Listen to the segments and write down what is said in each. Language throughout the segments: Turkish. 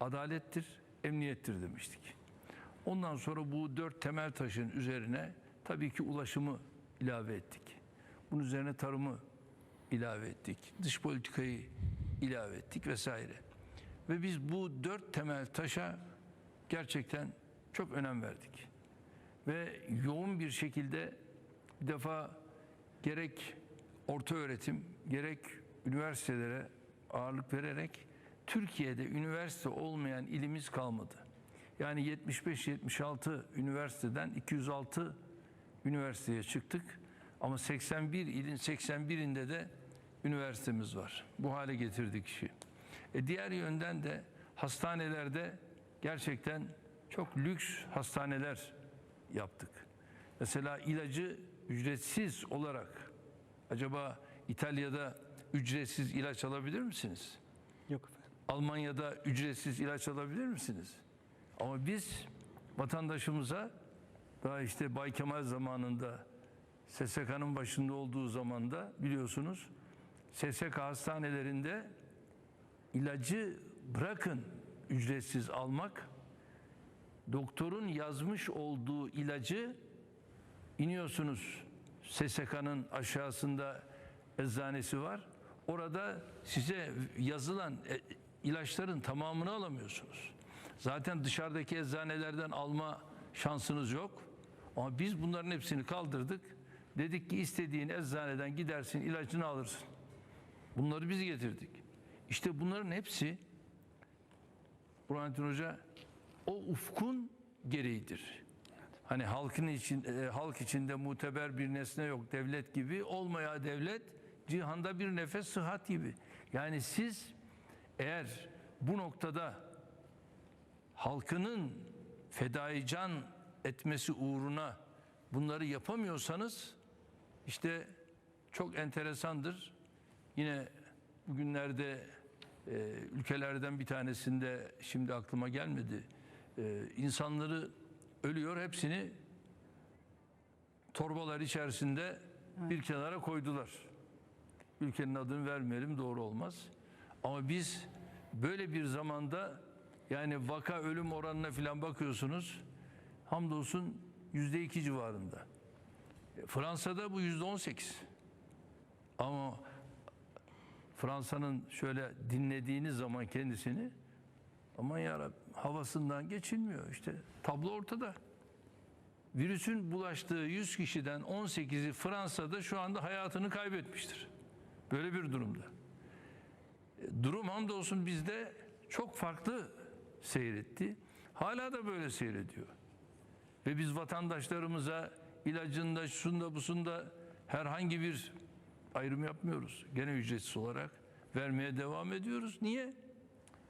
adalettir, emniyettir demiştik. Ondan sonra bu dört temel taşın üzerine tabii ki ulaşımı ilave ettik. Bunun üzerine tarımı ilave ettik. Dış politikayı ilave ettik vesaire. Ve biz bu dört temel taşa gerçekten çok önem verdik. Ve yoğun bir şekilde bir defa gerek orta öğretim gerek üniversitelere ağırlık vererek Türkiye'de üniversite olmayan ilimiz kalmadı. Yani 75-76 üniversiteden 206 üniversiteye çıktık. Ama 81 ilin 81'inde de üniversitemiz var. Bu hale getirdik işi. E diğer yönden de hastanelerde gerçekten çok lüks hastaneler yaptık. Mesela ilacı ücretsiz olarak acaba İtalya'da ücretsiz ilaç alabilir misiniz? Almanya'da ücretsiz ilaç alabilir misiniz? Ama biz vatandaşımıza daha işte Bay Kemal zamanında SSK'nın başında olduğu zamanda biliyorsunuz SSK hastanelerinde ilacı bırakın ücretsiz almak doktorun yazmış olduğu ilacı iniyorsunuz SSK'nın aşağısında eczanesi var. Orada size yazılan e, ilaçların tamamını alamıyorsunuz. Zaten dışarıdaki eczanelerden alma şansınız yok. Ama biz bunların hepsini kaldırdık. Dedik ki istediğin eczaneden gidersin ilacını alırsın. Bunları biz getirdik. İşte bunların hepsi Burhanettin Hoca o ufkun gereğidir. Hani halkın için e, halk içinde muteber bir nesne yok devlet gibi olmaya devlet cihanda bir nefes sıhhat gibi. Yani siz eğer bu noktada halkının fedai can etmesi uğruna bunları yapamıyorsanız işte çok enteresandır. Yine bugünlerde e, ülkelerden bir tanesinde şimdi aklıma gelmedi. E, insanları ölüyor hepsini torbalar içerisinde bir kenara koydular. Ülkenin adını vermeyelim doğru olmaz. Ama biz böyle bir zamanda yani vaka ölüm oranına falan bakıyorsunuz. Hamdolsun yüzde iki civarında. E, Fransa'da bu yüzde on sekiz. Ama Fransa'nın şöyle dinlediğiniz zaman kendisini aman ya havasından geçilmiyor işte tablo ortada. Virüsün bulaştığı 100 kişiden 18'i Fransa'da şu anda hayatını kaybetmiştir. Böyle bir durumda. Durum hamdolsun bizde çok farklı seyretti. Hala da böyle seyrediyor. Ve biz vatandaşlarımıza ilacında, şunda, busunda herhangi bir ayrım yapmıyoruz. Gene ücretsiz olarak vermeye devam ediyoruz. Niye?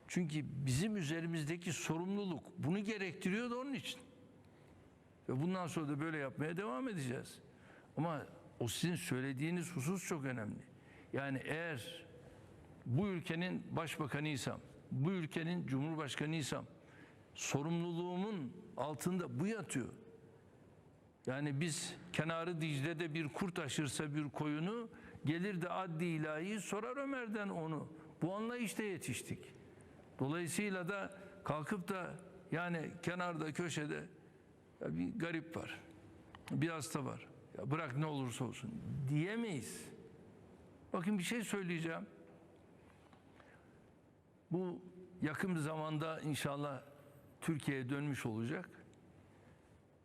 Çünkü bizim üzerimizdeki sorumluluk bunu gerektiriyor da onun için. Ve bundan sonra da böyle yapmaya devam edeceğiz. Ama o sizin söylediğiniz husus çok önemli. Yani eğer bu ülkenin başbakanıysam, bu ülkenin cumhurbaşkanıysam sorumluluğumun altında bu yatıyor. Yani biz kenarı Dicle'de bir kurt aşırsa bir koyunu gelir de adli ilahi sorar Ömer'den onu. Bu anlayışta yetiştik. Dolayısıyla da kalkıp da yani kenarda köşede bir garip var. Bir hasta var. Ya bırak ne olursa olsun diyemeyiz. Bakın bir şey söyleyeceğim. Bu yakın bir zamanda inşallah Türkiye'ye dönmüş olacak.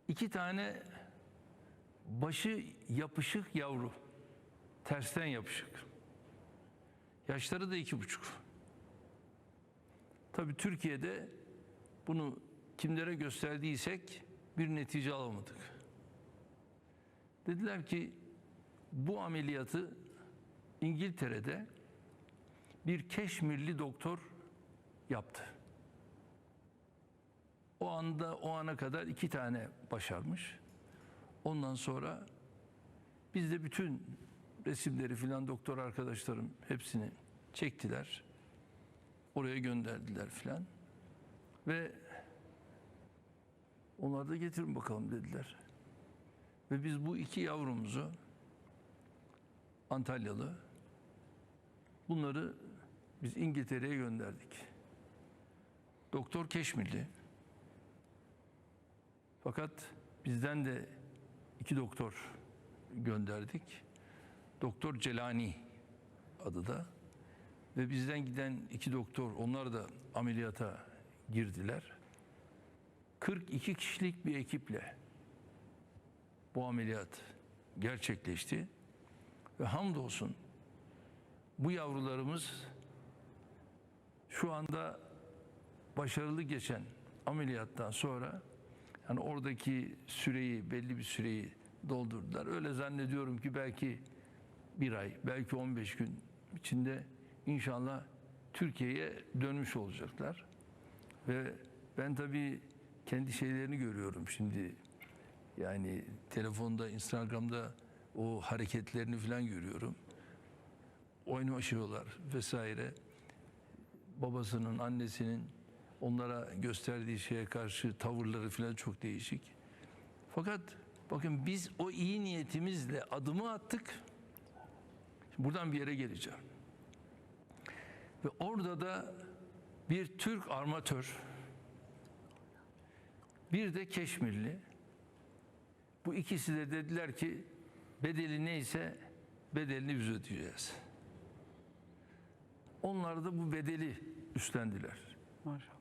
İki tane başı yapışık yavru. Tersten yapışık. Yaşları da iki buçuk. Tabii Türkiye'de bunu kimlere gösterdiysek bir netice alamadık. Dediler ki bu ameliyatı İngiltere'de bir Keşmirli doktor yaptı. O anda o ana kadar iki tane başarmış. Ondan sonra biz de bütün resimleri filan doktor arkadaşlarım hepsini çektiler. Oraya gönderdiler filan. Ve onlar da getirin bakalım dediler. Ve biz bu iki yavrumuzu Antalyalı bunları biz İngiltere'ye gönderdik. Doktor Keşmirli. Fakat bizden de iki doktor gönderdik. Doktor Celani adı da. Ve bizden giden iki doktor onlar da ameliyata girdiler. 42 kişilik bir ekiple bu ameliyat gerçekleşti. Ve hamdolsun bu yavrularımız şu anda başarılı geçen ameliyattan sonra yani oradaki süreyi belli bir süreyi doldurdular. Öyle zannediyorum ki belki bir ay, belki 15 gün içinde inşallah Türkiye'ye dönmüş olacaklar. Ve ben tabii kendi şeylerini görüyorum şimdi. Yani telefonda, Instagram'da o hareketlerini falan görüyorum. Oynaşıyorlar vesaire. Babasının, annesinin onlara gösterdiği şeye karşı tavırları falan çok değişik. Fakat bakın biz o iyi niyetimizle adımı attık. Şimdi buradan bir yere geleceğim. Ve orada da bir Türk armatör, bir de Keşmirli. Bu ikisi de dediler ki bedeli neyse bedelini biz ödeyeceğiz. Onlar da bu bedeli üstlendiler. Maşallah.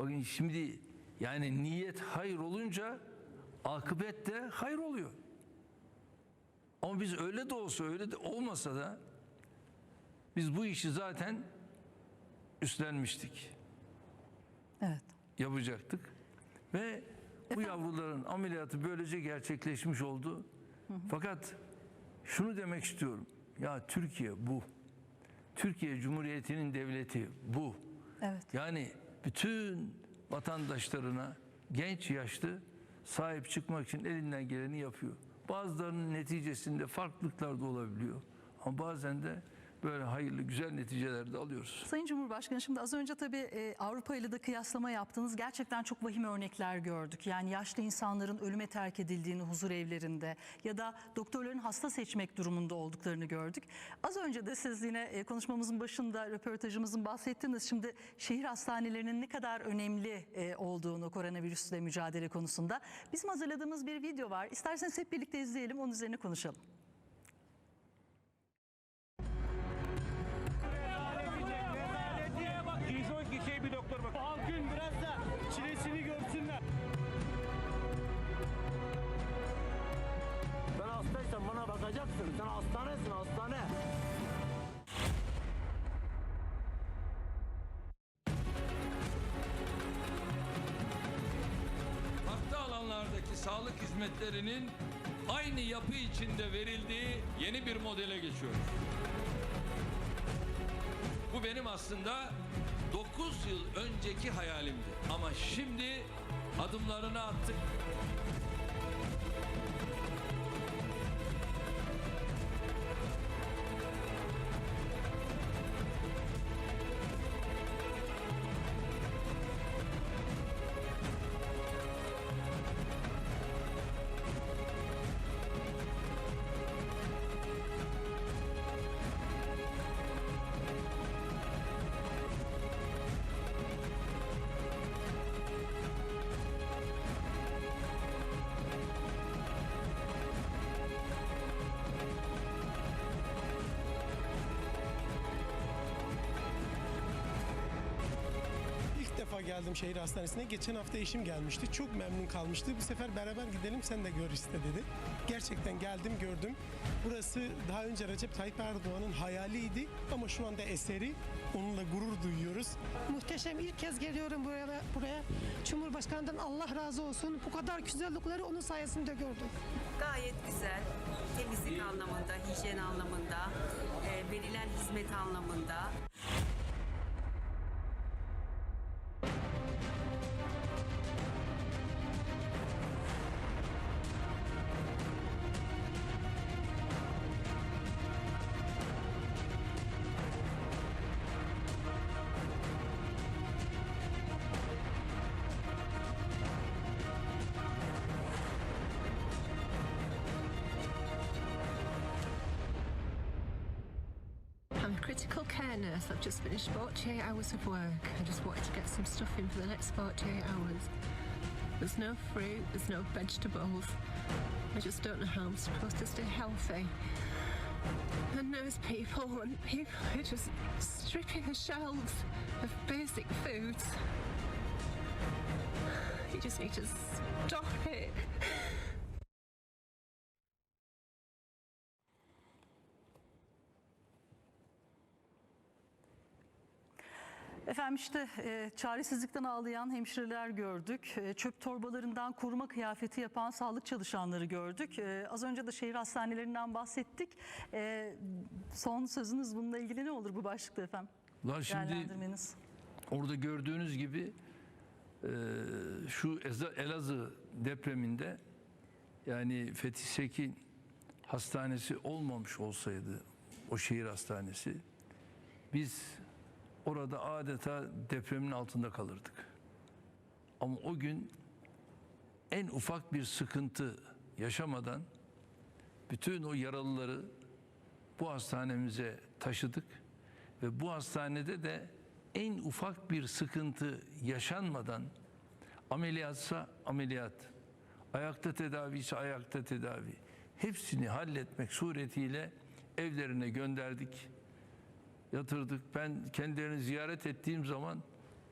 Bakın şimdi yani niyet hayır olunca akıbet de hayır oluyor. Ama biz öyle de olsa öyle de olmasa da biz bu işi zaten üstlenmiştik. Evet. Yapacaktık. Ve bu yavruların ameliyatı böylece gerçekleşmiş oldu. Fakat şunu demek istiyorum. Ya Türkiye bu. Türkiye Cumhuriyeti'nin devleti bu. Evet. Yani bütün vatandaşlarına genç yaşlı sahip çıkmak için elinden geleni yapıyor. Bazılarının neticesinde farklılıklar da olabiliyor. Ama bazen de böyle hayırlı güzel neticeler de alıyoruz. Sayın Cumhurbaşkanı şimdi az önce tabii e, Avrupa ile de kıyaslama yaptınız. Gerçekten çok vahim örnekler gördük. Yani yaşlı insanların ölüme terk edildiğini huzur evlerinde ya da doktorların hasta seçmek durumunda olduklarını gördük. Az önce de siz yine e, konuşmamızın başında röportajımızın bahsettiniz. Şimdi şehir hastanelerinin ne kadar önemli e, olduğunu koronavirüsle mücadele konusunda. Bizim hazırladığımız bir video var. İsterseniz hep birlikte izleyelim onun üzerine konuşalım. Sağlık hizmetlerinin aynı yapı içinde verildiği yeni bir modele geçiyoruz. Bu benim aslında 9 yıl önceki hayalimdi. Ama şimdi adımlarını attık. Defa geldim şehir hastanesine. Geçen hafta eşim gelmişti. Çok memnun kalmıştı. Bu sefer beraber gidelim sen de gör iste dedi. Gerçekten geldim gördüm. Burası daha önce Recep Tayyip Erdoğan'ın hayaliydi ama şu anda eseri. Onunla gurur duyuyoruz. Muhteşem ilk kez geliyorum buraya. buraya. Cumhurbaşkanından Allah razı olsun. Bu kadar güzellikleri onun sayesinde gördüm. Gayet güzel. Temizlik anlamında, hijyen anlamında, e, verilen hizmet anlamında. you critical care nurse. I've just finished 48 hours of work. I just wanted to get some stuff in for the next 48 hours. There's no fruit, there's no vegetables. I just don't know how I'm supposed to stay healthy. And there's people and people are just stripping the shelves of basic foods. You just need to stop it. Efendim işte e, çaresizlikten ağlayan hemşireler gördük. E, çöp torbalarından koruma kıyafeti yapan sağlık çalışanları gördük. E, az önce de şehir hastanelerinden bahsettik. E, son sözünüz bununla ilgili ne olur bu başlıkta efendim? Lan şimdi orada gördüğünüz gibi e, şu Elazığ depreminde yani Fethi Sekin hastanesi olmamış olsaydı o şehir hastanesi biz orada adeta depremin altında kalırdık. Ama o gün en ufak bir sıkıntı yaşamadan bütün o yaralıları bu hastanemize taşıdık ve bu hastanede de en ufak bir sıkıntı yaşanmadan ameliyatsa ameliyat, ayakta tedavi ise ayakta tedavi hepsini halletmek suretiyle evlerine gönderdik, yatırdık. Ben kendilerini ziyaret ettiğim zaman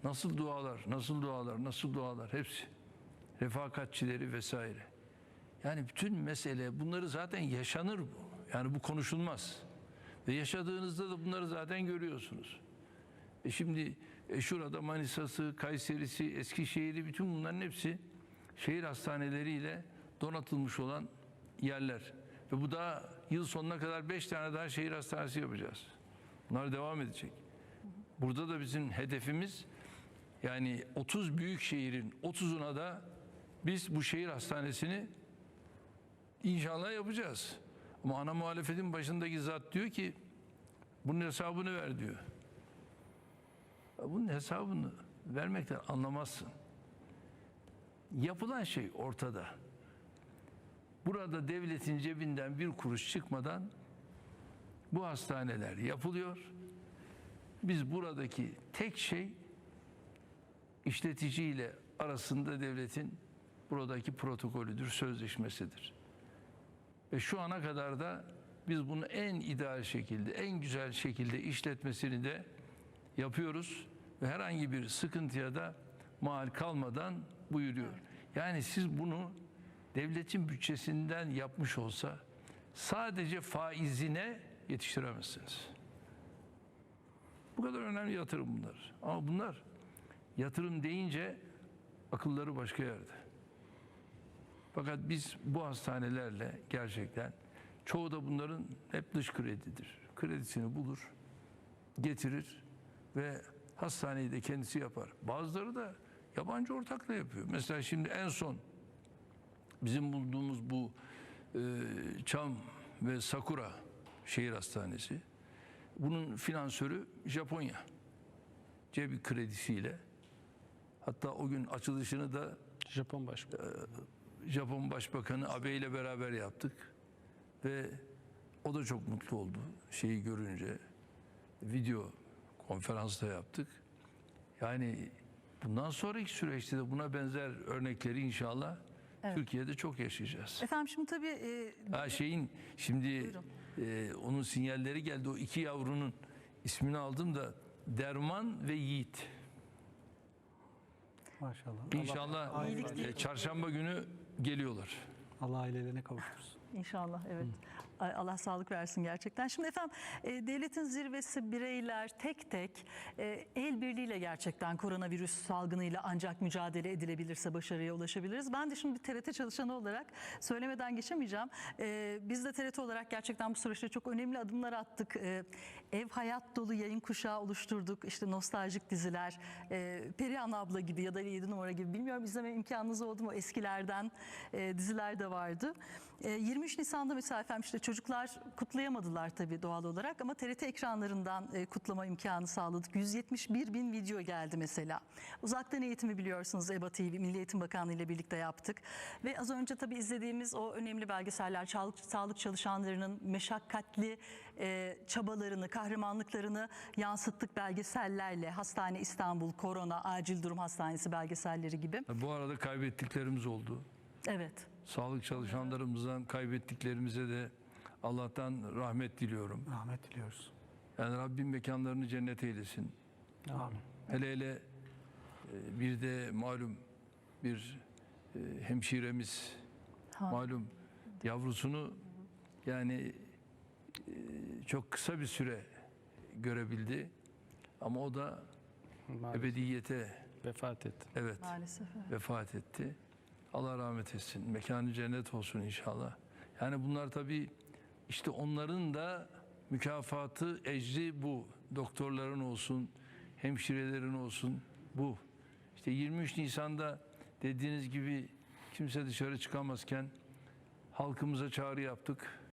nasıl dualar, nasıl dualar, nasıl dualar hepsi. Refakatçileri vesaire. Yani bütün mesele bunları zaten yaşanır bu. Yani bu konuşulmaz. Ve yaşadığınızda da bunları zaten görüyorsunuz. E şimdi e şurada Manisa'sı, Kayseri'si, Eskişehir'i bütün bunların hepsi şehir hastaneleriyle donatılmış olan yerler. Ve bu daha yıl sonuna kadar 5 tane daha şehir hastanesi yapacağız. Bunlar devam edecek. Burada da bizim hedefimiz yani 30 büyük şehrin 30'una da biz bu şehir hastanesini inşallah yapacağız. Ama ana muhalefetin başındaki zat diyor ki bunun hesabını ver diyor. Bunun hesabını vermekten anlamazsın. Yapılan şey ortada. Burada devletin cebinden bir kuruş çıkmadan bu hastaneler yapılıyor. Biz buradaki tek şey işleticiyle arasında devletin buradaki protokolüdür, sözleşmesidir. Ve şu ana kadar da biz bunu en ideal şekilde, en güzel şekilde işletmesini de yapıyoruz ve herhangi bir sıkıntıya da mal kalmadan buyuruyor. Yani siz bunu devletin bütçesinden yapmış olsa sadece faizine yetiştiremezsiniz. Bu kadar önemli yatırım bunlar. Ama bunlar yatırım deyince akılları başka yerde. Fakat biz bu hastanelerle gerçekten çoğu da bunların hep dış kredidir. Kredisini bulur, getirir ve hastaneyi de kendisi yapar. Bazıları da yabancı ortakla yapıyor. Mesela şimdi en son bizim bulduğumuz bu e, Çam ve Sakura şehir hastanesi. Bunun finansörü Japonya. Cebi kredisiyle. Hatta o gün açılışını da Japon başkanı. Japon Başbakanı Abe ile beraber yaptık. Ve o da çok mutlu oldu şeyi görünce. Video konferansta yaptık. Yani bundan sonraki süreçte de buna benzer örnekleri inşallah Türkiye'de çok yaşayacağız. Efendim şimdi tabii e, Ha şeyin şimdi e, onun sinyalleri geldi. O iki yavrunun ismini aldım da Derman ve Yiğit. Maşallah. İnşallah Allah, e, çarşamba günü geliyorlar. Allah ailelerine kavuştursun. İnşallah evet. Ay, Allah sağlık versin gerçekten. Şimdi efendim e, devletin zirvesi bireyler tek tek e, el birliğiyle gerçekten koronavirüs salgınıyla ancak mücadele edilebilirse başarıya ulaşabiliriz. Ben de şimdi bir TRT çalışanı olarak söylemeden geçemeyeceğim. E, biz de TRT olarak gerçekten bu süreçte çok önemli adımlar attık. E, ev hayat dolu yayın kuşağı oluşturduk. İşte nostaljik diziler, e, Perihan abla gibi ya da 7 numara gibi bilmiyorum izleme imkanınız oldu mu? Eskilerden e, diziler de vardı. E, 23 Nisan'da mesela efendim işte çocuklar kutlayamadılar tabii doğal olarak ama TRT ekranlarından e, kutlama imkanı sağladık. 171 bin video geldi mesela. Uzaktan eğitimi biliyorsunuz EBA TV, Milli Eğitim Bakanlığı ile birlikte yaptık. Ve az önce tabii izlediğimiz o önemli belgeseller, sağlık, sağlık çalışanlarının meşakkatli e, çabalarını, kahramanlıklarını yansıttık belgesellerle. Hastane İstanbul, Korona, Acil Durum Hastanesi belgeselleri gibi. Bu arada kaybettiklerimiz oldu. Evet. Sağlık çalışanlarımızdan kaybettiklerimize de Allah'tan rahmet diliyorum. Rahmet diliyoruz. Yani Rabbim mekanlarını cennet eylesin. Amin. Hele hele e, bir de malum bir e, hemşiremiz Ha. malum yavrusunu yani e, çok kısa bir süre görebildi. Ama o da Maalesef ebediyete vefat etti. evet Maalesef. evet. vefat etti. Allah rahmet etsin. Mekanı cennet olsun inşallah. Yani bunlar tabii işte onların da mükafatı, ecri bu. Doktorların olsun, hemşirelerin olsun bu. İşte 23 Nisan'da dediğiniz gibi kimse dışarı çıkamazken halkımıza çağrı yaptık.